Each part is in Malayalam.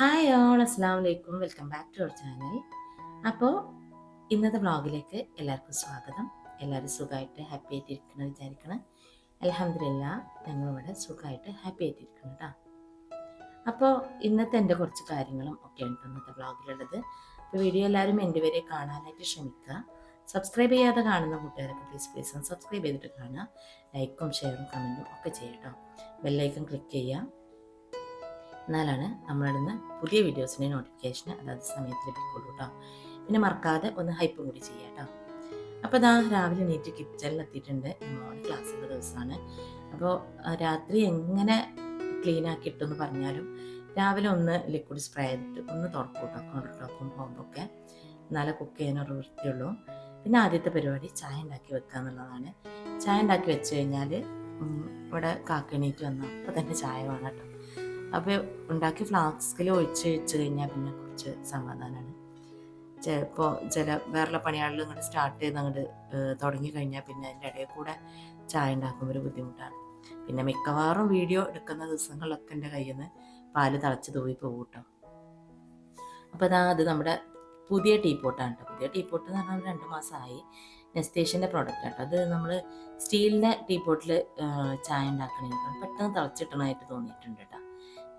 ഹായ് ഓൾ അസ്സാം വലൈക്കും welcome back to our channel അപ്പോൾ ഇന്നത്തെ വ്ളോഗിലേക്ക് എല്ലാവർക്കും സ്വാഗതം. എല്ലാവരും സുഖമായിട്ട് ഹാപ്പി ആയിട്ട് ഇരിക്കണം വിചാരിക്കണം. അലഹമില്ല ഞങ്ങളിവിടെ സുഖമായിട്ട് ഹാപ്പി ആയിട്ട് ഇരിക്കണം കേട്ടോ അപ്പോൾ ഇന്നത്തെ എന്റെ കുറച്ച് കാര്യങ്ങളും ഒക്കെയാണ് ഇന്നത്തെ വ്ളോഗിലുള്ളത് അപ്പോൾ വീഡിയോ എല്ലാവരും എന്റെ വരെ കാണാനായിട്ട് ശ്രമിക്കുക. സബ്സ്ക്രൈബ് ചെയ്യാതെ കാണുന്ന കൂട്ടുകാരൊക്കെ പ്ലീസ് പ്ലീസ് ഒന്ന് സബ്സ്ക്രൈബ് ചെയ്തിട്ട് കാണുക. ലൈക്കും ഷെയറും കമന്റും ഒക്കെ ചെയ്യട്ടോ. ബെല്ലൈക്കൺ ക്ലിക്ക് ചെയ്യുക. എന്നാലാണ് നമ്മളിടുന്ന പുതിയ വീഡിയോസിന്റെ നോട്ടിഫിക്കേഷൻ അതാത് സമയത്ത് ലഭിക്കുള്ളൂ കേട്ടോ പിന്നെ മറക്കാതെ ഒന്ന് ഹൈപ്പ് കൂടി ചെയ്യാം കേട്ടോ അപ്പോൾ ഇതാ രാവിലെ നീറ്റ് കിച്ചണിൽ എത്തിയിട്ടുണ്ട് മോർണിംഗ് ക്ലാസ്സുള്ള ദിവസമാണ്. അപ്പോൾ രാത്രി എങ്ങനെ ക്ലീൻ ആക്കി ഇട്ടെന്ന് പറഞ്ഞാലും രാവിലെ ഒന്ന് ലിക്വിഡ് സ്പ്രേ ചെയ്തിട്ട് ഒന്ന് തുറക്കും കേട്ടോ കൗണ്ടർ ടോപ്പും ഹോമ്പൊക്കെ എന്നാലേ കുക്ക് ചെയ്യാനൊരു വൃത്തിയുള്ളൂ. പിന്നെ ആദ്യത്തെ പരിപാടി ചായ ഉണ്ടാക്കി വെക്കുക എന്നുള്ളതാണ്. ചായ ഉണ്ടാക്കി വെച്ച് കഴിഞ്ഞാൽ ഇവിടെ കാക്കണീറ്റ് വന്നാൽ അപ്പോൾ തന്നെ ചായ വേണം കേട്ടോ അപ്പോൾ ഉണ്ടാക്കി ഫ്ലാസ്കിൽ ഒഴിച്ച് വെച്ച് കഴിഞ്ഞാൽ പിന്നെ കുറച്ച് സമാധാനമാണ് ചിലപ്പോൾ ചില വേറെ പണിയാളിൽ ഇങ്ങോട്ട് സ്റ്റാർട്ട് ചെയ്ത് അങ്ങോട്ട് തുടങ്ങി കഴിഞ്ഞാൽ പിന്നെ അതിന്റെ ഇടയിൽ കൂടെ ചായ ഉണ്ടാക്കുമ്പോൾ ഒരു ബുദ്ധിമുട്ടാണ്. പിന്നെ മിക്കവാറും വീഡിയോ എടുക്കുന്ന ദിവസങ്ങളിലൊക്കെ എന്റെ കയ്യിൽ നിന്ന് പാൽ തിളച്ച് തൂവി പോകും കേട്ടോ അപ്പോൾ അതാ അത് നമ്മുടെ പുതിയ ടീ പോട്ടാണ് കേട്ടോ പുതിയ ടീ പോട്ട് എന്ന് പറഞ്ഞാൽ രണ്ട് മാസമായി നെസ്റ്റേഷന്റെ പ്രോഡക്റ്റ് കേട്ടോ അത് നമ്മൾ സ്റ്റീലിന്റെ ടീ പോട്ടിൽ ചായ ഉണ്ടാക്കണമെങ്കിൽ പെട്ടെന്ന് തിളച്ചിട്ടണമായിട്ട് തോന്നിയിട്ടുണ്ട് കേട്ടോ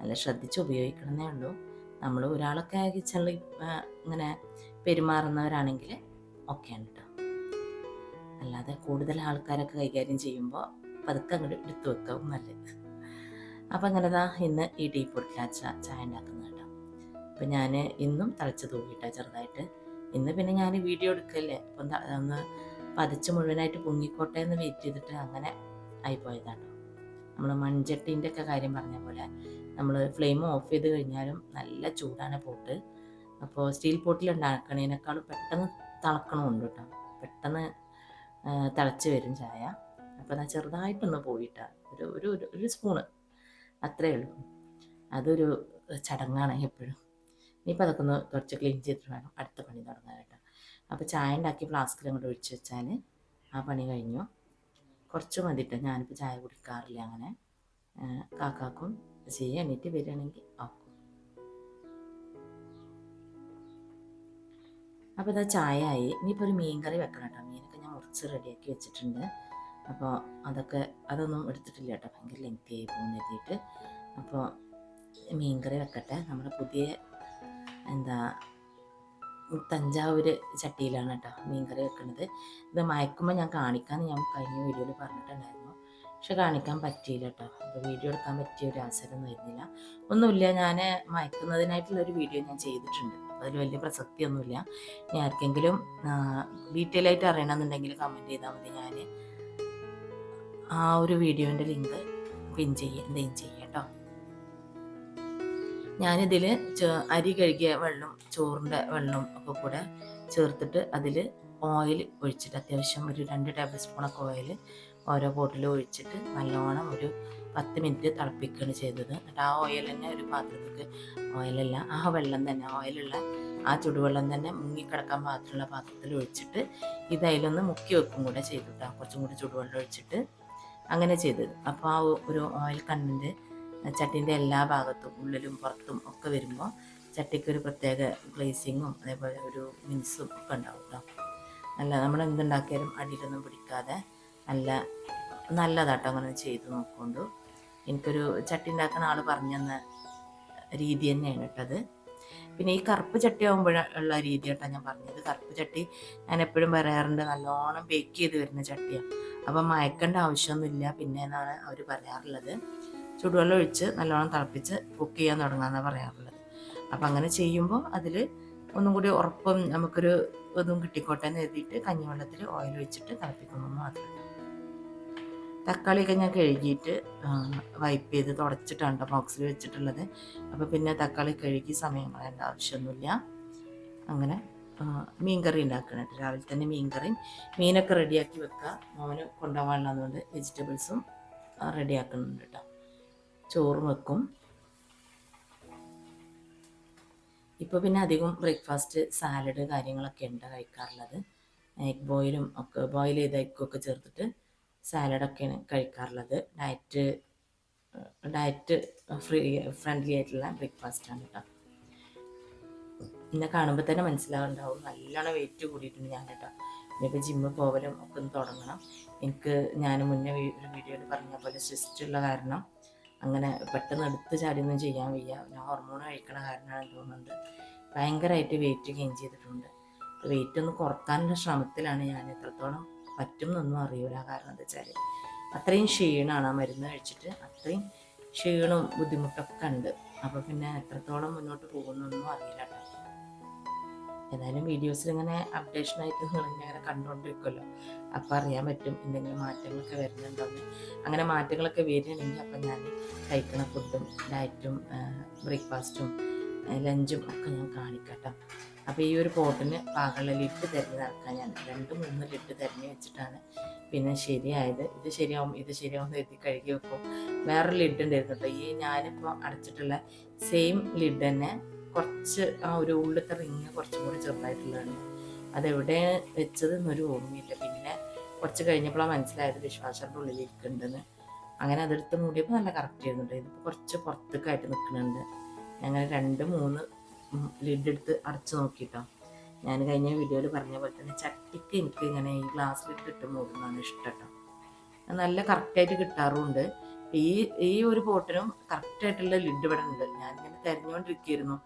നല്ല ശ്രദ്ധിച്ച് ഉപയോഗിക്കണമെന്നേ ഉള്ളൂ. നമ്മൾ ഒരാളൊക്കെ കിച്ചണിൽ ഇങ്ങനെ പെരുമാറുന്നവരാണെങ്കിൽ ഓക്കെയാണ് കേട്ടോ അല്ലാതെ കൂടുതൽ ആൾക്കാരൊക്കെ കൈകാര്യം ചെയ്യുമ്പോൾ പതുക്കെ അങ്ങോട്ട് എടുത്തു വെക്കാവും നല്ലത്. അപ്പം അങ്ങനെ ദാ ഇന്ന് ഈ ടീ പൊട്ടിലാച്ച ചായ ഉണ്ടാക്കുന്നത് കേട്ടോ. അപ്പം ഞാൻ ഇന്നും തളിച്ച് തൂക്കിയിട്ടാണ് ചെറുതായിട്ട്. ഇന്ന് പിന്നെ ഞാൻ വീഡിയോ എടുക്കല്ലേ? അപ്പം ഒന്ന് പതിച്ച് മുഴുവനായിട്ട് പൊങ്ങിക്കോട്ടെ എന്ന് വെയിറ്റ് ചെയ്തിട്ട് അങ്ങനെ ആയിപ്പോയതാണ് നമ്മൾ മൺചട്ടീന്റെ ഒക്കെ കാര്യം പറഞ്ഞ പോലെ നമ്മൾ ഫ്ലെയിം ഓഫ് ചെയ്ത് കഴിഞ്ഞാലും നല്ല ചൂടാണ് പോട്ട്. അപ്പോൾ സ്റ്റീൽ പോട്ടിൽ ഉണ്ടാക്കണേനേക്കാളും പെട്ടെന്ന് തിളക്കണമുണ്ട് കേട്ടോ പെട്ടെന്ന് തിളച്ച് വരും ചായ. അപ്പോൾ ഞാൻ ചെറുതായിട്ടൊന്ന് പോയിട്ടാ. ഒരു ഒരു ഒരു സ്പൂണ്. അത്രയേ ഉള്ളൂ. അതൊരു ചടങ്ങാണ് എപ്പോഴും. ഇനിയിപ്പോൾ അതൊക്കെ ഒന്ന് കുറച്ച് ക്ലീൻ ചെയ്തിട്ട് വേണം അടുത്ത പണി തുടങ്ങാനായിട്ട്. അപ്പോൾ ചായ ഉണ്ടാക്കി ഫ്ലാസ്കിൽ അങ്ങോട്ട് ഒഴിച്ച് വെച്ചാൽ ആ പണി കഴിഞ്ഞു. കുറച്ച് മതിട്ട്. ഞാനിപ്പോൾ ചായ കുടിക്കാറില്ല അങ്ങനെ. കാക്കാക്കും ചെയ്യാൻ എണീറ്റ് വരികയാണെങ്കിൽ ആക്കും. അപ്പോൾ ഇതാ ചായ ആയി ഇനിയിപ്പോൾ ഒരു മീൻ കറി വെക്കണം കേട്ടോ. മീനൊക്കെ ഞാൻ മുറിച്ച് റെഡിയാക്കി വെച്ചിട്ടുണ്ട്. അപ്പോൾ അതൊക്കെ അതൊന്നും എടുത്തിട്ടില്ല കേട്ടോ. ഭയങ്കര ലെങ്തി ആയി പോകുന്ന എഴുതിയിട്ട് അപ്പോൾ മീൻ കറി വെക്കട്ടെ. നമ്മുടെ പുതിയ എന്താ തഞ്ചാവൂർ ചട്ടിയിലാണ് കേട്ടോ മീൻ കറി വെക്കുന്നത് ഇത് മയക്കുമ്പോൾ ഞാൻ കാണിക്കാമെന്ന് ഞാൻ കഴിഞ്ഞ വീഡിയോയിൽ പറഞ്ഞിട്ടുണ്ടായിരുന്നു. പക്ഷെ കാണിക്കാൻ പറ്റിയില്ല കേട്ടോ. അപ്പോൾ വീഡിയോ എടുക്കാൻ പറ്റിയ ഒരു അവസരം വരുന്നില്ല ഒന്നുമില്ല ഞാൻ മയക്കുന്നതിനായിട്ടുള്ളൊരു വീഡിയോ ഞാൻ ചെയ്തിട്ടുണ്ട്. അതിൽ വലിയ പ്രസക്തിയൊന്നുമില്ല. ഇനി ആർക്കെങ്കിലും ഡീറ്റെയിൽ ആയിട്ട് അറിയണമെന്നുണ്ടെങ്കിൽ കമന്റ് ചെയ്താൽ മതി ഞാൻ ആ ഒരു വീഡിയോന്റെ ലിങ്ക് പിൻ ചെയ്യുക എന്തെങ്കിലും ചെയ്യാം. ഞാനിതിൽ അരി കഴുകിയ വെള്ളം ചോറിന്റെ വെള്ളം ഒക്കെ കൂടെ ചേർത്തിട്ട് അതിൽ ഓയിൽ ഒഴിച്ചിട്ട് അത്യാവശ്യം ഒരു രണ്ട് ടേബിൾ സ്പൂണൊക്കെ ഓയിൽ ഓരോ ബോട്ടിൽ ഒഴിച്ചിട്ട് നല്ലോണം ഒരു പത്ത് മിനിറ്റ് തിളപ്പിക്കുകയാണ് ചെയ്തത്. എന്നിട്ട് ആ ഓയിൽ തന്നെ ഒരു പാത്രത്തിലേക്ക് ഓയിലല്ല ആ വെള്ളം തന്നെ ഓയിലുള്ള ആ ചുടുവെള്ളം തന്നെ മുങ്ങിക്കിടക്കാൻ പാത്രമുള്ള പാത്രത്തിൽ ഒഴിച്ചിട്ട് ഇത് അതിലൊന്ന് മുക്കി വെക്കും കൂടെ ചെയ്തിട്ടാണ് കുറച്ചും കൂടി ചുടുവെള്ളം ഒഴിച്ചിട്ട് അങ്ങനെ ചെയ്തത്. അപ്പോൾ ആ ഒരു ഓയിൽ കണ്ടന്റ് ചട്ടീന്റെ എല്ലാ ഭാഗത്തും ഉള്ളിലും പുറത്തും ഒക്കെ വരുമ്പോൾ ചട്ടിക്ക് ഒരു പ്രത്യേക ഗ്ലേസിങ്ങും അതേപോലെ ഒരു മിൻസും ഒക്കെ ഉണ്ടാവും കേട്ടോ നല്ല നമ്മൾ എന്തുണ്ടാക്കിയാലും അടിയിലൊന്നും പിടിക്കാതെ നല്ല നല്ലതാട്ടോ അങ്ങനെ ചെയ്ത് നോക്കുകൊണ്ട് എനിക്കൊരു ചട്ടി ഉണ്ടാക്കുന്ന ആൾ പറഞ്ഞു തന്ന രീതി തന്നെയാണ് കേട്ടത് പിന്നെ ഈ കറുപ്പ് ചട്ടി ആകുമ്പോഴുള്ള രീതി കേട്ടോ ഞാൻ പറഞ്ഞത്. കറുപ്പ് ചട്ടി ഞാൻ എപ്പോഴും പറയാറുണ്ട് നല്ലോണം ബേക്ക് ചെയ്ത് വരുന്ന ചട്ടിയാണ് അപ്പം മയക്കേണ്ട ആവശ്യമൊന്നുമില്ല. പിന്നെ എന്നാണ് അവർ പറയാറുള്ളത്. ചുടുവെള്ളം ഒഴിച്ച് നല്ലോണം തിളപ്പിച്ച് കുക്ക് ചെയ്യാൻ തുടങ്ങാമെന്നാണ് പറയാറുള്ളത്. അപ്പം അങ്ങനെ ചെയ്യുമ്പോൾ അതിൽ ഒന്നും കൂടി ഉറപ്പും നമുക്കൊരു ഇതും കിട്ടിക്കോട്ടെ എന്ന് എഴുതിയിട്ട് കഞ്ഞിവെള്ളത്തിൽ ഓയിൽ ഒഴിച്ചിട്ട് തിളപ്പിക്കുന്നു മാത്രം. തക്കാളിയൊക്കെ ഞാൻ കഴുകിയിട്ട് വൈപ്പ് ചെയ്ത് തുടച്ചിട്ടാണ് ബോക്സിൽ വെച്ചിട്ടുള്ളത്. അപ്പോൾ പിന്നെ തക്കാളി കഴുകി സമയം ആവശ്യമൊന്നുമില്ല. അങ്ങനെ മീൻകറി ഉണ്ടാക്കണം രാവിലെ തന്നെ മീൻകറി. മീനൊക്കെ റെഡിയാക്കി വെക്കുക മോന് കൊണ്ടുപോകാനുള്ളതുകൊണ്ട് വെജിറ്റബിൾസും റെഡിയാക്കുന്നുണ്ട് കേട്ടോ. ചോറും വെക്കും. ഇപ്പോൾ പിന്നെ അധികം ബ്രേക്ക്ഫാസ്റ്റ് സാലഡ് കാര്യങ്ങളൊക്കെ ഉണ്ട് കഴിക്കാറുള്ളത്. എഗ് ബോയിലും ഒക്കെ ബോയിൽ ചെയ്ത എഗ്ഗൊക്കെ ചേർത്തിട്ട് സാലഡൊക്കെയാണ് കഴിക്കാറുള്ളത്. ഡയറ്റ് ഡയറ്റ് ഫ്രീ ഫ്രണ്ട്ലി ആയിട്ടുള്ള ബ്രേക്ക്ഫാസ്റ്റാണ് കേട്ടോ എന്നെ കാണുമ്പോൾ തന്നെ മനസ്സിലാവുണ്ടാവും. നല്ലോണം വെയിറ്റ് കൂടിയിട്ടുണ്ട് ഞാൻ കേട്ടോ ഇനിയിപ്പോൾ ജിമ്മിൽ പോകലും ഒക്കെ ഒന്ന് തുടങ്ങണം. എനിക്ക് ഞാൻ മുന്നേ ഒരു വീഡിയോയിൽ പറഞ്ഞ പോലെ ഉള്ള കാരണം അങ്ങനെ പെട്ടെന്ന് എടുത്ത് ചാടിയൊന്നും ചെയ്യാൻ വയ്യ. ഞാൻ ഹോർമോൺ കഴിക്കണ കാരണമാണ് തോന്നുന്നുണ്ട് ഭയങ്കരമായിട്ട് വെയിറ്റ് ഗെയിൻ ചെയ്തിട്ടുണ്ട്. വെയിറ്റ് ഒന്ന് കുറക്കാനുള്ള ശ്രമത്തിലാണ് ഞാൻ. എത്രത്തോളം പറ്റും എന്നൊന്നും അറിയൂല. കാരണം എന്താ വെച്ചാൽ അത്രയും ക്ഷീണമാണ് ആ മരുന്ന് കഴിച്ചിട്ട്. അത്രയും ക്ഷീണവും ബുദ്ധിമുട്ടൊക്കെ ഉണ്ട്. അപ്പോൾ പിന്നെ എത്രത്തോളം മുന്നോട്ട് പോകുന്നൊന്നും അറിയില്ല കേട്ടോ. ഏതായാലും വീഡിയോസിൽ ഇങ്ങനെ അപ്ഡേഷനായിട്ട് നിങ്ങൾ ഇങ്ങനെ കണ്ടുകൊണ്ടിരിക്കുമല്ലോ അപ്പോൾ അറിയാൻ പറ്റും എന്തെങ്കിലും മാറ്റങ്ങളൊക്കെ വരുന്നുണ്ടോയെന്ന് അങ്ങനെ മാറ്റങ്ങളൊക്കെ വരികയാണെങ്കിൽ അപ്പം ഞാൻ കഴിക്കുന്ന ഫുഡും ഡയറ്റും ബ്രേക്ക്ഫാസ്റ്റും ലഞ്ചും ഒക്കെ ഞാൻ കാണിക്കട്ടോ. അപ്പോൾ ഈ ഒരു പോട്ടിന് പാകമുള്ള ലിഡ് തിരഞ്ഞ് നടക്കാൻ ഞാൻ. രണ്ട് മൂന്ന് ലിഡ് തിരഞ്ഞ് വെച്ചിട്ടാണ്. പിന്നെ ശരിയായത്. ഇത് ശരിയാവും ഇത് ശരിയാവും എന്ന് എഴുതി കഴുകി വെക്കും. വേറൊരു ലിഡ് ഉണ്ടായിരുന്നു കേട്ടോ. ഈ ഞാനിപ്പോൾ അടച്ചിട്ടുള്ള സെയിം ലിഡ് തന്നെ കുറച്ച് ആ ഒരു ഉള്ളിലത്തെ റിങ് കുറച്ചും കൂടി ചെറുതായിട്ടുള്ളതാണ്. അതെവിടെ വെച്ചത് എന്നൊരു ഓർമ്മയില്ല. പിന്നെ കുറച്ച് കഴിഞ്ഞപ്പോഴാണ് മനസ്സിലായത് വിശ്വാസത്തിന്റെ ഉള്ളിലിരിക്കുന്നുണ്ടെന്ന് അങ്ങനെ അതെടുത്ത് മൂടിയപ്പോൾ നല്ല കറക്റ്റ് ചെയ്യുന്നുണ്ട് ഇതിപ്പോൾ കുറച്ച് പുറത്തേക്കായിട്ട് നിൽക്കുന്നുണ്ട് ഞങ്ങൾ രണ്ട് മൂന്ന് ലിഡ് എടുത്ത് അടച്ചു നോക്കിയിട്ടോ ഞാൻ കഴിഞ്ഞ വീഡിയോയിൽ പറഞ്ഞ പോലെ തന്നെ ചട്ടിക്ക് എനിക്ക് ഇങ്ങനെ ഈ ഗ്ലാസ്സിലിട്ട് ഇട്ട് മൂടുന്നതാണ് ഇഷ്ടം കേട്ടോ നല്ല കറക്റ്റായിട്ട് കിട്ടാറുമുണ്ട് ഈ ഈ ഒരു പോട്ടിനും കറക്റ്റ് ആയിട്ടുള്ള ലിഡ് ഇവിടെ ഉണ്ട് ഞാനിങ്ങനെ തിരഞ്ഞുകൊണ്ടിരിക്കുകയായിരുന്നു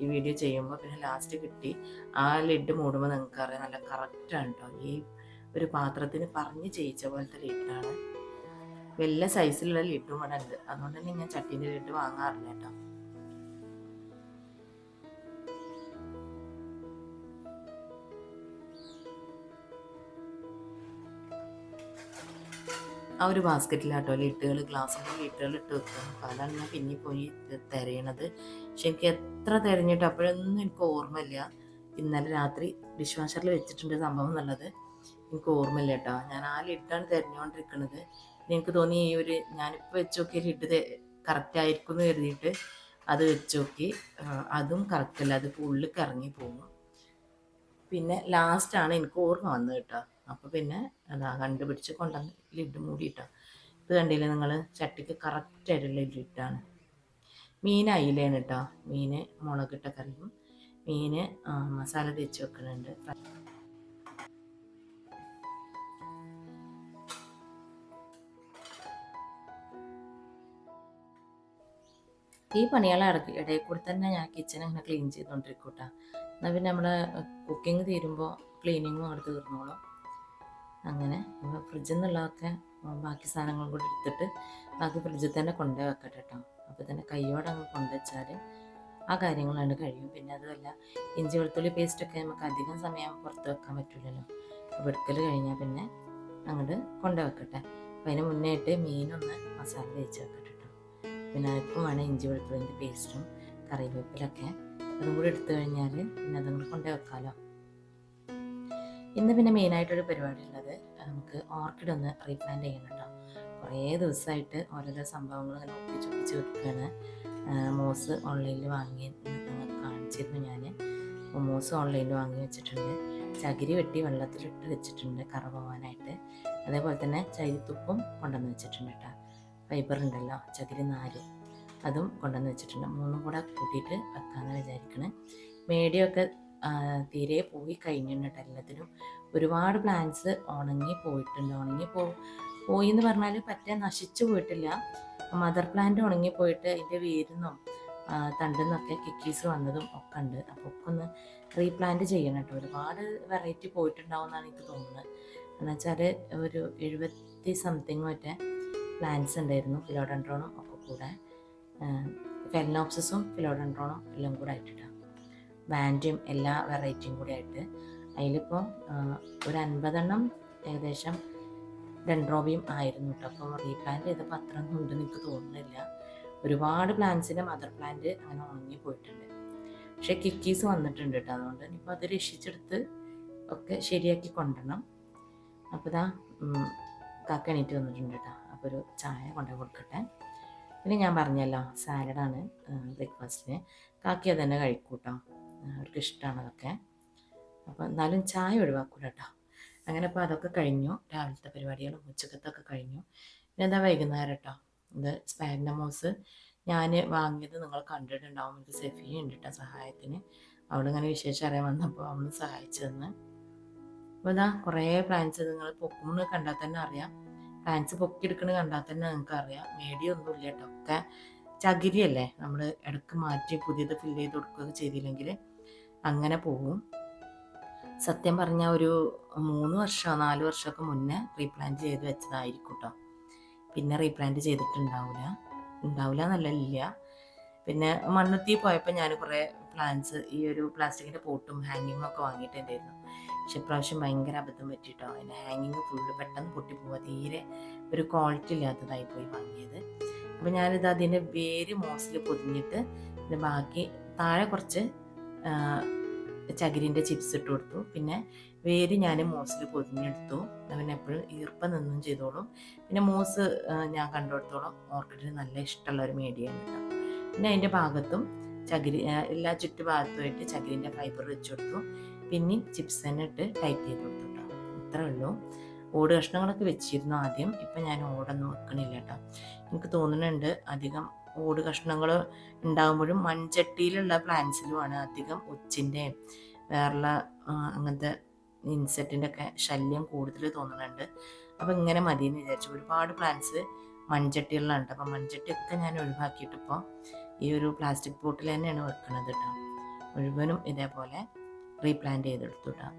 ഈ വീഡിയോ ചെയ്യുമ്പോൾ. പിന്നെ ലാസ്റ്റ് കിട്ടി. ആ ലിഡ് മൂടുമ്പോൾ നിങ്ങൾക്ക് അറിയാം നല്ല കറക്റ്റാണ് കേട്ടോ ഈ ഒരു പാത്രത്തിന് പറഞ്ഞ് ചെയ്യിച്ച പോലത്തെ ലിഡാണ് വലിയ സൈസിലുള്ള ലിഡും ഇവിടെ ഉണ്ട് അതുകൊണ്ട് തന്നെ ഞാൻ ചട്ടീന്റെ ലിഡ് വാങ്ങാറില്ല കേട്ടോ ആ ഒരു ബാസ്ക്കറ്റിലാട്ടോ ലിറ്റുകൾ ഗ്ലാസ്സിന്റെ ലിറ്റുകൾ ഇട്ട് വെക്കുക. ഞാൻ പിന്നെ പോയി തിരയണത്. പക്ഷെ എനിക്ക് എത്ര തിരഞ്ഞിട്ട് അപ്പോഴൊന്നും എനിക്ക് ഓർമ്മയില്ല. ഇന്നലെ രാത്രി ഡിഷ് വാഷറിൽ വെച്ചിട്ടുണ്ട് സംഭവം എന്നുള്ളത്. എനിക്ക് ഓർമ്മയില്ല കേട്ടോ. ഞാൻ ആ ലിഡാണ് തിരഞ്ഞുകൊണ്ടിരിക്കുന്നത് എനിക്ക് തോന്നി ഈ ഒരു ഞാനിപ്പോൾ വെച്ച് നോക്കിയ ലിഡ് കറക്റ്റ് ആയിരിക്കും എന്ന് കരുതിയിട്ട് അത് വെച്ച് നോക്കി. അതും കറക്റ്റ് അല്ല. അത് ഉള്ളിൽ കറങ്ങി പോകും പിന്നെ ലാസ്റ്റാണ് എനിക്ക് ഓർമ്മ വന്നത് കേട്ടോ. അപ്പോൾ പിന്നെ അതാ കണ്ടുപിടിച്ച് കൊണ്ടുവന്ന് ലിഡ് മൂടിയിട്ടോ. ഇത് കണ്ടില്ലേ നിങ്ങൾ ചട്ടിക്ക് കറക്റ്റായിട്ടുള്ള ലിഡാണ് മീൻ അയിലാണ് കേട്ടോ മീൻ മുളകിട്ട കറിയും മീൻ മസാല തേച്ച് വെക്കുന്നുണ്ട് ഈ പണികളെ ഇടയ്ക്ക് ഇടയിൽ കൂടി തന്നെ ഞാൻ കിച്ചൺ ഇങ്ങനെ ക്ലീൻ ചെയ്തുകൊണ്ടിരിക്കൂട്ടാ എന്നാൽ പിന്നെ നമ്മൾ കുക്കിംഗ് തീരുമ്പോൾ ക്ലീനിങ്ങും അവിടെ തീർന്നോളും. അങ്ങനെ ഫ്രിഡ്ജിൽ നിന്നുള്ളതൊക്കെ ബാക്കി സാധനങ്ങൾ കൂടി എടുത്തിട്ട് ബാക്കി ഫ്രിഡ്ജിൽ തന്നെ കൊണ്ടുപോയി വെക്കട്ടെ കേട്ടോ അപ്പോൾ തന്നെ കയ്യോടെ അങ്ങ് കൊണ്ടുവച്ചാൽ ആ കാര്യങ്ങളാണ് കഴിയും. പിന്നെ അതുമല്ല ഇഞ്ചി വെളുത്തുള്ളി പേസ്റ്റൊക്കെ നമുക്ക് അധികം സമയം പുറത്ത് വെക്കാൻ പറ്റില്ലല്ലോ അപ്പോൾ എടുക്കൽ കഴിഞ്ഞാൽ പിന്നെ അങ്ങോട്ട് കൊണ്ടുപോയി വെക്കട്ടെ. അപ്പോൾ അതിന് മുന്നേ മീനൊന്ന് മസാല തേച്ച് വെക്കട്ടെ കേട്ടോ പിന്നെ അതിപ്പം വേണം ഇഞ്ചി വെളുത്തുള്ളിന്റെ പേസ്റ്റും കറിവേപ്പിലൊക്കെ. അതും കൂടി എടുത്തു കഴിഞ്ഞാൽ പിന്നെ അതും കൂടി കൊണ്ടുപോയി വെക്കാമല്ലോ ഇന്ന് പിന്നെ മെയിനായിട്ടൊരു പരിപാടി ഉള്ളത് നമുക്ക് ഓർക്കിഡ് ഒന്ന് റീപ്ലാന്റ് ചെയ്യണം കേട്ടോ. കുറേ ദിവസമായിട്ട് ഓരോരോ സംഭവങ്ങൾ ഇങ്ങനെ ഒപ്പിച്ച് ഒപ്പിച്ച് വെക്കുകയാണ്. മോസ് ഓൺലൈനിൽ വാങ്ങി കാണിച്ചിരുന്നു ഞാൻ മോസ് ഓൺലൈനിൽ വാങ്ങി വെച്ചിട്ടുണ്ട്. ചകിരി വെട്ടി വെള്ളത്തിലിട്ട് വെച്ചിട്ടുണ്ട് കറ പോകാനായിട്ട് അതേപോലെ തന്നെ ചകിരിത്തുപ്പും കൊണ്ടുവന്ന് വെച്ചിട്ടുണ്ട് കേട്ടോ. ഫൈബർ ഉണ്ടല്ലോ ചകിരി നാര്. അതും കൊണ്ടുവന്ന് വെച്ചിട്ടുണ്ട്. മൂന്നും കൂടെ കൂട്ടിയിട്ട് വെക്കാമെന്ന് വിചാരിക്കണേ. മേടിയൊക്കെ തീരെ പോയി കഴിഞ്ഞിട്ടുണ്ട് എല്ലാത്തിനും. ഒരുപാട് പ്ലാന്റ്സ് ഉണങ്ങി പോയിട്ടുണ്ട്. ഉണങ്ങി പോ പോയി എന്ന് പറഞ്ഞാൽ പറ്റേ നശിച്ചു പോയിട്ടില്ല. മദർ പ്ലാന്റ് ഉണങ്ങി പോയിട്ട് അതിന്റെ വേരുന്നും തണ്ടെന്നൊക്കെ കിക്കീസ് വന്നതും ഒക്കെ ഉണ്ട്. അപ്പോൾ ഒക്കെ ഒന്ന് റീപ്ലാന്റ് ചെയ്യണം കേട്ടോ. ഒരുപാട് വെറൈറ്റി പോയിട്ടുണ്ടാവും എന്നാണ് എനിക്ക് തോന്നുന്നത്. എന്ന് വെച്ചാൽ ഒരു എഴുപത്തി സംതിങ് മറ്റേ പ്ലാന്റ്സ് ഉണ്ടായിരുന്നു. ഫിലോഡൻഡ്രോണും ഒക്കെ കൂടെ ഫെലനോപ്സിസും ഫിലോഡൻഡ്രോണും എല്ലാം കൂടെ ആയിട്ടിട്ടാണ് ബാൻഡും എല്ലാ വെറൈറ്റിയും കൂടി ആയിട്ട് അതിലിപ്പോൾ ഒരു അൻപതെണ്ണം ഏകദേശം ഡെൻഡ്രോബിയും ആയിരുന്നു കേട്ടോ അപ്പോൾ റീപ്ലാന്റ് ചെയ്തപ്പോൾ അത്ര ഒന്നും എനിക്ക് തോന്നുന്നില്ല. ഒരുപാട് പ്ലാന്റ്സിന്റെ മദർ പ്ലാന്റ് അങ്ങനെ ഉണങ്ങി പോയിട്ടുണ്ട്. പക്ഷേ കിക്കീസ് വന്നിട്ടുണ്ട് കേട്ടോ അതുകൊണ്ട് ഇനിയിപ്പോൾ അത് രക്ഷിച്ചെടുത്ത് ഒക്കെ ശരിയാക്കി കൊണ്ടുവരണം അപ്പോൾ ഇതാ കാക്ക എണീറ്റ് വന്നിട്ടുണ്ട് കേട്ടോ അപ്പോൾ ഒരു ചായ കൊണ്ടു കൊടുക്കട്ടെ. പിന്നെ ഞാൻ പറഞ്ഞല്ലോ സാലഡാണ് ബ്രേക്ക്ഫാസ്റ്റിന്. കാക്കി അത് തന്നെ കഴിക്കും കേട്ടോ അവർക്ക് ഇഷ്ടമാണ് അതൊക്കെ. അപ്പോൾ എന്നാലും ചായ ഒഴിവാക്കൂല കേട്ടോ അങ്ങനെ അപ്പോൾ അതൊക്കെ കഴിഞ്ഞു. രാവിലത്തെ പരിപാടികളും ഉച്ചക്കത്തൊക്കെ കഴിഞ്ഞു. പിന്നെ എന്താ വൈകുന്നേരം കേട്ടോ ഇത് സ്പാഗ്നമോസ് ഞാൻ വാങ്ങിയത് നിങ്ങൾ കണ്ടിട്ടുണ്ടാവും. ഇത് സെഫിയ ഉണ്ട് കേട്ടോ സഹായത്തിന്. അവളിങ്ങനെ വിശേഷം അറിയാൻ വന്നപ്പോൾ അവൾ സഹായിച്ചു തന്ന്. അപ്പോൾ ഇതാ കുറേ പ്ലാൻസ് നിങ്ങൾ പൊക്കുമെന്ന് കണ്ടാൽ തന്നെ അറിയാം. പ്ലാൻസ് പൊക്കിയെടുക്കണ കണ്ടാൽ തന്നെ നിങ്ങൾക്ക് അറിയാം. മേടിയൊന്നുമില്ല കേട്ടോ ഒക്കെ ചകിരിയല്ലേ? നമ്മൾ ഇടയ്ക്ക് മാറ്റി പുതിയത് ഫില്ല് ചെയ്ത് കൊടുക്കുകയൊക്കെ ചെയ്തില്ലെങ്കിൽ അങ്ങനെ പോകും. സത്യം പറഞ്ഞാൽ ഒരു മൂന്ന് വർഷമോ നാല് വർഷമൊക്കെ മുന്നേ റീപ്ലാന്റ് ചെയ്ത് വെച്ചതായിരിക്കും കേട്ടോ പിന്നെ റീപ്ലാന്റ് ചെയ്തിട്ടുണ്ടാവില്ല ഉണ്ടാവില്ല എന്നല്ല ഇല്ല പിന്നെ മണ്ണുത്തി പോയപ്പോൾ ഞാൻ കുറേ പ്ലാന്റ്സ് ഈ ഒരു പ്ലാസ്റ്റിക്കിന്റെ പോട്ടും ഹാങ്ങിങ്ങും ഒക്കെ വാങ്ങിയിട്ടുണ്ടായിരുന്നു. പക്ഷെ ഇപ്രാവശ്യം ഭയങ്കര അബദ്ധം പറ്റിയിട്ടോ അതിന്റെ ഹാങ്ങിങ് ഫുള്ള് പെട്ടെന്ന് പൊട്ടിപ്പോവുക തീരെ ഒരു ക്വാളിറ്റി ഇല്ലാത്തതായി പോയി വാങ്ങിയത്. അപ്പോൾ ഞാനിത് അതിന്റെ വേര് മോസ്റ്റ്ലി പൊതിഞ്ഞിട്ട് പിന്നെ ബാക്കി താഴെ കുറച്ച് ചകിരിന്റെ ചിപ്സ് ഇട്ട് കൊടുത്തു. പിന്നെ വേര് ഞാൻ മോസിൽ പൊതിഞ്ഞെടുത്തു. അവനെപ്പോഴും ഈർപ്പം നിന്നും ചെയ്തോളും. പിന്നെ മോസ് ഞാൻ കണ്ടുകൊടുത്തോളം ഓർക്കിഡിന് നല്ല ഇഷ്ടമുള്ള ഒരു മീഡിയാണ് കേട്ടോ പിന്നെ അതിന്റെ ഭാഗത്തും ചകിരി എല്ലാ ചുറ്റുഭാഗത്തുമായിട്ട് ചകിരിന്റെ ഫൈബർ വെച്ച് കൊടുത്തു. പിന്നെ ചിപ്സ് തന്നെ ഇട്ട് ടൈറ്റ് ചെയ്ത് കൊടുത്തു കേട്ടോ അത്രേ ഉള്ളൂ. ഓട് കഷ്ണങ്ങളൊക്കെ വെച്ചിരുന്നു ആദ്യം. ഇപ്പം ഞാൻ ഓടൊന്നും വെക്കണില്ല കേട്ടോ എനിക്ക് തോന്നുന്നുണ്ട് അധികം ഓട് കഷ്ണങ്ങൾ ഉണ്ടാകുമ്പോഴും മൺചട്ടിയിലുള്ള പ്ലാന്റ്സിലുമാണ് അധികം ഒച്ചിന്റെയും വേറുള്ള അങ്ങനത്തെ ഇൻസെക്റ്റിന്റെ ഒക്കെ ശല്യം കൂടുതൽ തോന്നുന്നുണ്ട്. അപ്പോൾ ഇങ്ങനെ മതി എന്ന് വിചാരിച്ചു. ഒരുപാട് പ്ലാന്റ്സ് മൺചട്ടികളിലുണ്ട് അപ്പം മൺചട്ടിയൊക്കെ ഞാൻ ഒഴിവാക്കിയിട്ടിപ്പോൾ ഈ ഒരു പ്ലാസ്റ്റിക് ബോട്ടിൽ തന്നെയാണ് വെക്കുന്നത് കേട്ടോ മുഴുവനും ഇതേപോലെ റീപ്ലാന്റ് ചെയ്തെടുത്തു കേട്ടോ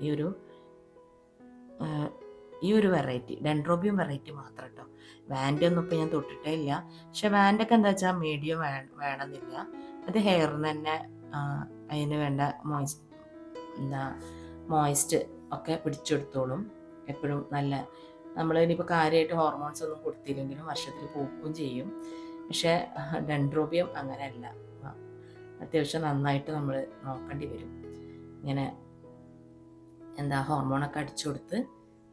ഈ ഒരു ഈ ഒരു വെറൈറ്റി ഡെൻഡ്രോബിയം വെറൈറ്റി മാത്രം കേട്ടോ വാന്റെ ഒന്നും ഇപ്പം ഞാൻ തൊട്ടിട്ടേ ഇല്ല. പക്ഷെ വാന്റൊക്കെ എന്താ വെച്ചാൽ മീഡിയം വേ വേണമെന്നില്ല. അത് ഹെയറിന് തന്നെ അതിന് വേണ്ട മോയിസ്റ്റ് എന്താ മോയിസ്റ്റ് ഒക്കെ പിടിച്ചെടുത്തോളും. എപ്പോഴും നല്ല നമ്മൾ ഇനിയിപ്പോൾ കാര്യമായിട്ട് ഹോർമോൺസ് ഒന്നും കൊടുത്തില്ലെങ്കിലും വർഷത്തിൽ പൂക്കും ചെയ്യും. പക്ഷേ ഡെൻഡ്രോബിയം അങ്ങനെയല്ല. അത്യാവശ്യം നന്നായിട്ട് നമ്മൾ നോക്കേണ്ടി വരും. ഇങ്ങനെ എന്താ ഹോർമോണൊക്കെ അടിച്ചു കൊടുത്ത്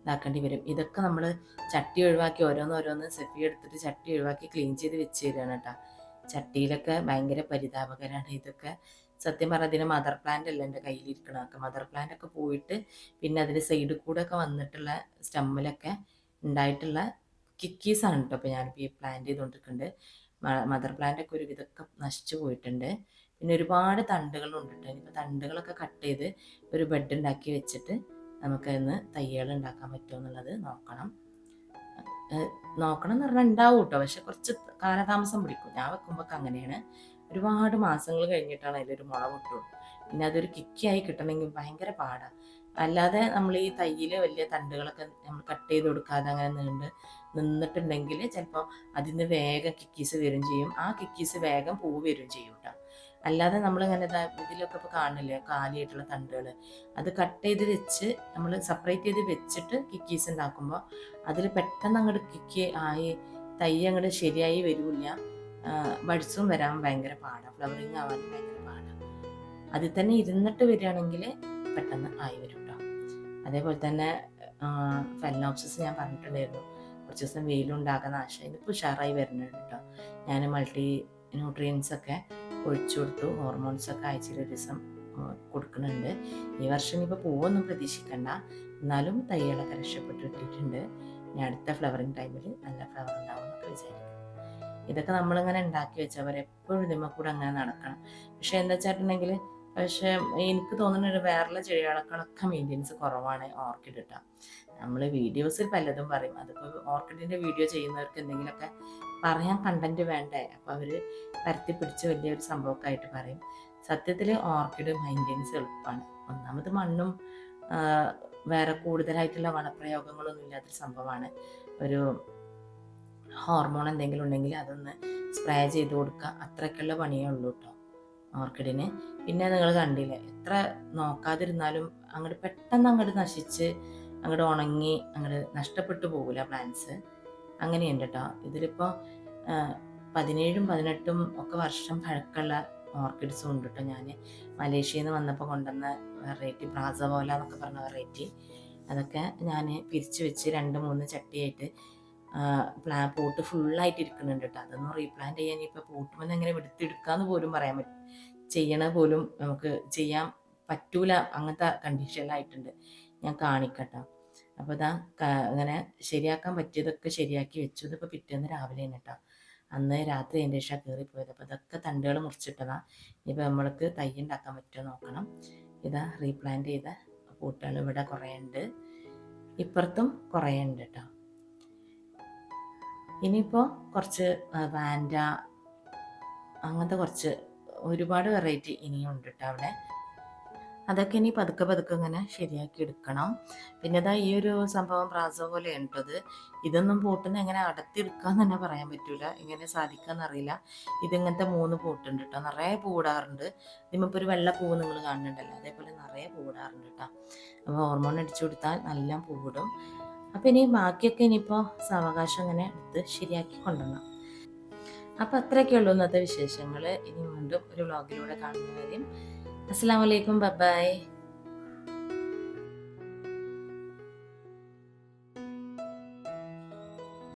ഇതാക്കേണ്ടി വരും. ഇതൊക്കെ നമ്മൾ ചട്ടി ഒഴിവാക്കി ഓരോന്ന് ഓരോന്ന് സെഫി എടുത്തിട്ട് ചട്ടി ഒഴിവാക്കി ക്ലീൻ ചെയ്ത് വെച്ച് തരികയാണ് കേട്ടോ ചട്ടിയിലൊക്കെ ഭയങ്കര പരിതാപകരമാണ് ഇതൊക്കെ. സത്യം പറഞ്ഞാൽ അതിന് മദർ പ്ലാന്റ് അല്ല എന്റെ കയ്യിലിരിക്കണമൊക്കെ മദർ പ്ലാന്റ് ഒക്കെ പോയിട്ട് പിന്നെ അതിന്റെ സൈഡിൽ കൂടെ ഒക്കെ വന്നിട്ടുള്ള സ്റ്റമ്മിലൊക്കെ ഉണ്ടായിട്ടുള്ള കിക്കീസാണ് കേട്ടോ അപ്പോൾ ഞാനിപ്പോൾ ഈ പ്ലാന്റ് ചെയ്തുകൊണ്ടിരിക്കുന്നുണ്ട് മദർ പ്ലാന്റ് ഒക്കെ ഒരു വിധമൊക്കെ നശിച്ചു പോയിട്ടുണ്ട്. പിന്നെ ഒരുപാട് തണ്ടുകളുണ്ട് കേട്ടോ ഇനിയിപ്പോൾ തണ്ടുകളൊക്കെ കട്ട് ചെയ്ത് ഒരു ബെഡ് ഉണ്ടാക്കി വെച്ചിട്ട് നമുക്കതിന്ന് തയ്യൽ ഉണ്ടാക്കാൻ പറ്റുമോ എന്നുള്ളത് നോക്കണം. നോക്കണം എന്ന് പറഞ്ഞാൽ ഉണ്ടാവും കേട്ടോ പക്ഷെ കുറച്ച് കാലതാമസം പിടിക്കും. ഞാൻ വെക്കുമ്പോൾ അങ്ങനെയാണ്. ഒരുപാട് മാസങ്ങൾ കഴിഞ്ഞിട്ടാണ് അതിലൊരു മുള പൊട്ടുള്ളൂ പിന്നെ അതൊരു കിക്കിയായി കിട്ടണമെങ്കിൽ ഭയങ്കര പാടാണ് അല്ലാതെ നമ്മൾ ഈ തയ്യിൽ വലിയ തണ്ടുകളൊക്കെ നമ്മൾ കട്ട് ചെയ്ത് കൊടുക്കാതെ അങ്ങനെ നീണ്ട് നിന്നിട്ടുണ്ടെങ്കിൽ ചിലപ്പോൾ അതിന് വേഗം കിക്കീസ് വരും ചെയ്യും. ആ കിക്കീസ് വേഗം പൂ വരും ചെയ്യും കേട്ടോ അല്ലാതെ നമ്മൾ നമ്മളിങ്ങനെ ഇതിലൊക്കെ ഇപ്പോൾ കാണില്ലേ കാലിയായിട്ടുള്ള തണ്ടുകൾ. അത് കട്ട് ചെയ്ത് വെച്ച് നമ്മൾ സെപ്പറേറ്റ് ചെയ്ത് വെച്ചിട്ട് കിക്കീസ് ഉണ്ടാക്കുമ്പോൾ അതിൽ പെട്ടെന്ന് അങ്ങോട്ട് കിക്ക് ആയി തൈ അങ്ങോട്ട് ശരിയായി വരില്ല. ബഡ്സും വരാൻ ഭയങ്കര പാടാണ് ഫ്ലവറിങ് ആവാൻ ഭയങ്കര പാടാണ് അതിൽ തന്നെ ഇരുന്നിട്ട് വരികയാണെങ്കിൽ പെട്ടെന്ന് ആയി വരും കേട്ടോ അതേപോലെ തന്നെ ഫെലനോപ്സിസ് ഞാൻ പറഞ്ഞിട്ടുണ്ടായിരുന്നു. കുറച്ച് ദിവസം വെയിലുണ്ടാകുന്ന ആശ. ഇതിപ്പോൾ ഉഷാറായി വരുന്നുണ്ട് കേട്ടോ ഞാൻ മൾട്ടി ന്യൂട്രിയൻസ് ഒക്കെ ഒഴിച്ചു കൊടുത്തു. ഹോർമോൺസ് ഒക്കെ ആഴ്ചയിൽ ഒരു ദിവസം കൊടുക്കുന്നുണ്ട്. ഈ വർഷം ഇനിയിപ്പോൾ പൂവൊന്നും പ്രതീക്ഷിക്കണ്ട. എന്നാലും തൈകളൊക്കെ രക്ഷപ്പെട്ട് ഇട്ടിട്ടുണ്ട് ഇനി അടുത്ത ഫ്ലവറിങ് ടൈമിൽ നല്ല ഫ്ലവർ ഉണ്ടാവും എന്നൊക്കെ വിചാരിക്കും ഇതൊക്കെ നമ്മളിങ്ങനെ ഉണ്ടാക്കി വെച്ചവർ എപ്പോഴും ഇതിമ്മ കൂടെ അങ്ങനെ നടക്കണം. പക്ഷെ എന്താ വെച്ചിട്ടുണ്ടെങ്കിൽ പക്ഷെ എനിക്ക് തോന്നുന്ന ഒരു വേറെ ചെടികളൊക്കെ മെയിന്റെനൻസ് കുറവാണ് ഓർക്കിഡ് ഇട്ടാൽ നമ്മൾ വീഡിയോസിൽ പലതും പറയും. അതിപ്പോൾ ഓർക്കിഡിന്റെ വീഡിയോ ചെയ്യുന്നവർക്ക് എന്തെങ്കിലുമൊക്കെ പറയാൻ കണ്ടന്റ് വേണ്ടേ? അപ്പോൾ അവർ പരത്തി പിടിച്ച് വലിയൊരു സംഭവമൊക്കെ ആയിട്ട് പറയും. സത്യത്തിൽ ഓർക്കിഡ് മെയിന്റെനൻസ് എളുപ്പമാണ്. ഒന്നാമത് മണ്ണും വേറെ കൂടുതലായിട്ടുള്ള വളപ്രയോഗങ്ങളൊന്നും ഇല്ലാത്തൊരു സംഭവമാണ്. ഒരു ഹോർമോൺ എന്തെങ്കിലും ഉണ്ടെങ്കിൽ അതൊന്ന് സ്പ്രേ ചെയ്ത് കൊടുക്കുക. അത്രയ്ക്കുള്ള പണിയേ ഉള്ളൂ കേട്ടോ ഓർക്കിഡിന്. പിന്നെ നിങ്ങൾ കണ്ടില്ലേ എത്ര നോക്കാതിരുന്നാലും അങ്ങോട്ട് പെട്ടെന്ന് അങ്ങോട്ട് നശിച്ച് അങ്ങോട്ട് ഉണങ്ങി അങ്ങോട്ട് നഷ്ടപ്പെട്ടു പോകില്ല പ്ലാന്റ്സ് അങ്ങനെയുണ്ട് കേട്ടോ ഇതിലിപ്പോൾ പതിനേഴും പതിനെട്ടും ഒക്കെ വർഷം പഴക്കമുള്ള ഓർക്കിഡ്സും ഉണ്ട് കേട്ടോ ഞാൻ മലേഷ്യയിൽ നിന്ന് വന്നപ്പോൾ കൊണ്ടുവന്ന വെറൈറ്റി ബ്രാസ പോലെ എന്നൊക്കെ പറഞ്ഞ വെറൈറ്റി അതൊക്കെ ഞാൻ പിരിച്ചു വെച്ച് രണ്ട് മൂന്ന് ചട്ടിയായിട്ട് പ്ലാ പോട്ട് ഫുള്ളായിട്ട് ഇരിക്കുന്നുണ്ട് കേട്ടോ അതൊന്നും റീപ്ലാന്റ് ചെയ്യാൻ ഇപ്പോൾ പോട്ടുമെന്ന് എങ്ങനെ എടുത്തെടുക്കാന്ന് പോലും പറയാൻ പറ്റും ചെയ്യണ പോലും നമുക്ക് ചെയ്യാൻ പറ്റൂല. അങ്ങനത്തെ കണ്ടീഷനിലായിട്ടുണ്ട് ഞാൻ കാണിക്കട്ടോ. അപ്പോൾ ഇതാ അങ്ങനെ ശരിയാക്കാൻ പറ്റിയതൊക്കെ ശരിയാക്കി വെച്ചു. ഇതിപ്പോൾ പിറ്റേന്ന് രാവിലെ തന്നെ കേട്ടോ അന്ന് രാത്രി അതിന്റെ ശേഷം കയറിപ്പോയത് അപ്പോൾ ഇതൊക്കെ തണ്ടുകൾ മുറിച്ചിട്ടതാണ് ഇനിയിപ്പോൾ നമ്മൾക്ക് തൈ ഉണ്ടാക്കാൻ പറ്റുമോ നോക്കണം. ഇതാ റീപ്ലാന്റ് ചെയ്ത പൂട്ടുകൾ ഇവിടെ കുറേ ഉണ്ട് ഇപ്പുറത്തും കുറേ ഉണ്ട് കേട്ടോ ഇനിയിപ്പോൾ കുറച്ച് വാൻഡ അങ്ങനത്തെ കുറച്ച് ഒരുപാട് വെറൈറ്റി ഇനിയും ഉണ്ട് കേട്ടോ അവിടെ. അതൊക്കെ ഇനി പതുക്കെ പതുക്കെ ഇങ്ങനെ ശരിയാക്കി എടുക്കണം. പിന്നെ ഇതാ ഈ ഒരു സംഭവം പ്രാസ പോലെ ഉണ്ടത് ഇതൊന്നും പൂട്ടുന്ന എങ്ങനെ അടത്തിയെടുക്കാന്ന് തന്നെ പറയാൻ പറ്റൂല. എങ്ങനെ സാധിക്കാന്നറിയില്ല ഇതിങ്ങനത്തെ മൂന്ന് പൂട്ടുണ്ട് കേട്ടോ നിറയെ പൂടാറുണ്ട്. ഇതിമിപ്പോൾ ഒരു വെള്ള പൂവ് നിങ്ങൾ കാണുന്നുണ്ടല്ലോ. അതേപോലെ നിറയെ പൂടാറുണ്ട് കേട്ടോ. അപ്പോൾ ഹോർമോൺ അടിച്ചു കൊടുത്താൽ നല്ല പൂവിടും. അപ്പോൾ ഇനി ബാക്കിയൊക്കെ ഇനിയിപ്പോൾ സാവകാശം അങ്ങനെ എടുത്ത് ശരിയാക്കി കൊണ്ടുവരണം. അപ്പോൾ അത്രയൊക്കെ ഉള്ളൂ ഇന്നത്തെ വിശേഷങ്ങൾ ഇനി വീണ്ടും ഒരു വ്ളോഗിലൂടെ കാണുന്നവരെയും അസ്സാം വലൈക്കും ബൈ.